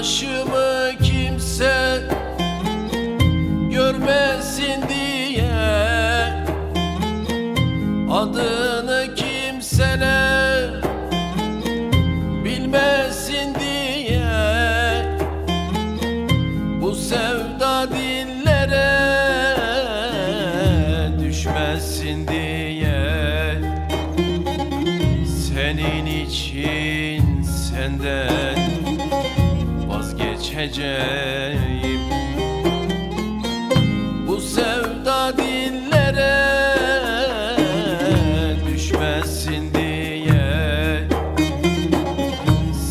Gözyaşımı kimse görmesin diye. Adını kimseler bilmesin diye. Bu sevda dillere düşmesin diye. Senin için senden vazgeçeceğim Bu sevda dillere düşmesin diye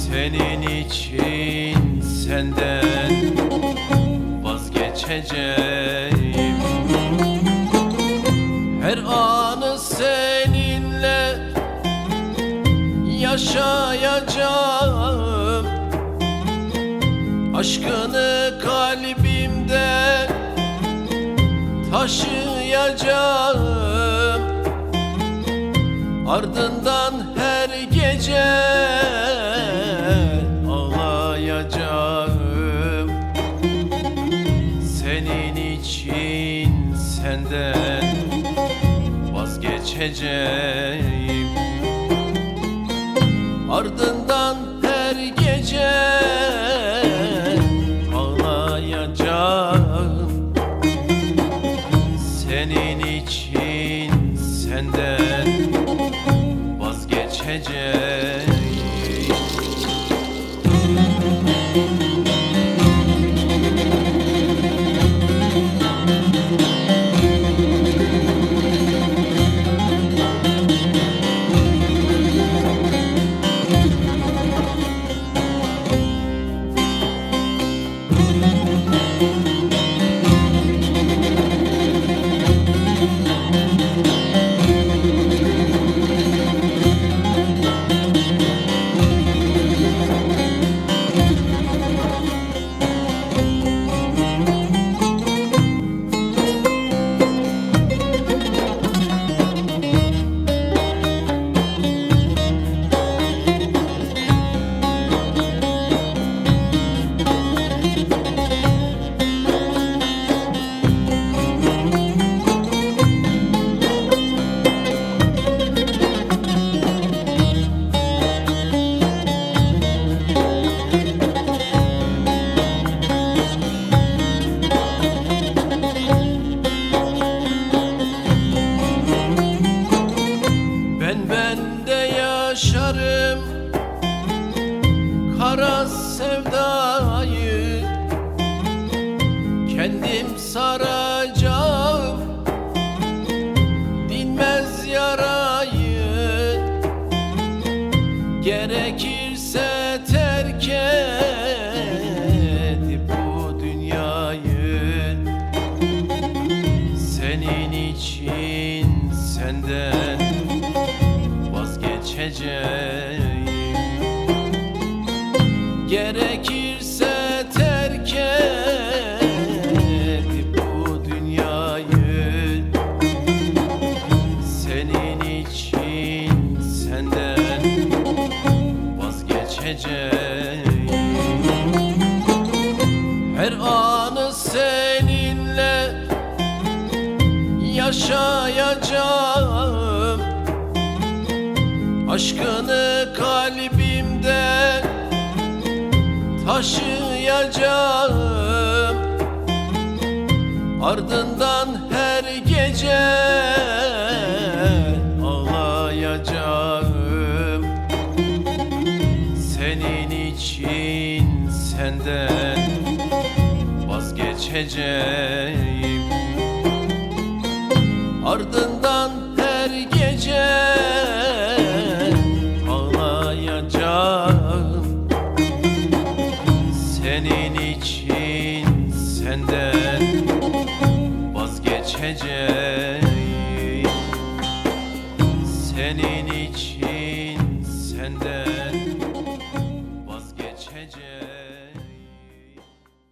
Senin için senden vazgeçeceğim. Her anı seninle yaşayacağım Aşkını kalbimde taşıyacağım. Ardından her gece ağlayacağım. Senin için senden vazgeçeceğim. Ardından her gece Kendim saracağım. Dinmez yarayı. Gerekirse terk edip bu dünyayı. Senin için senden vazgeçeceğim. Gerekirse vazgeçeceğim Her anı seninle yaşayacağım. Aşkını kalbimde taşıyacağım. Ardından her gece vazgeçeceğim Ardından her gece ağlayacağım. Senin için senden vazgeçeceğim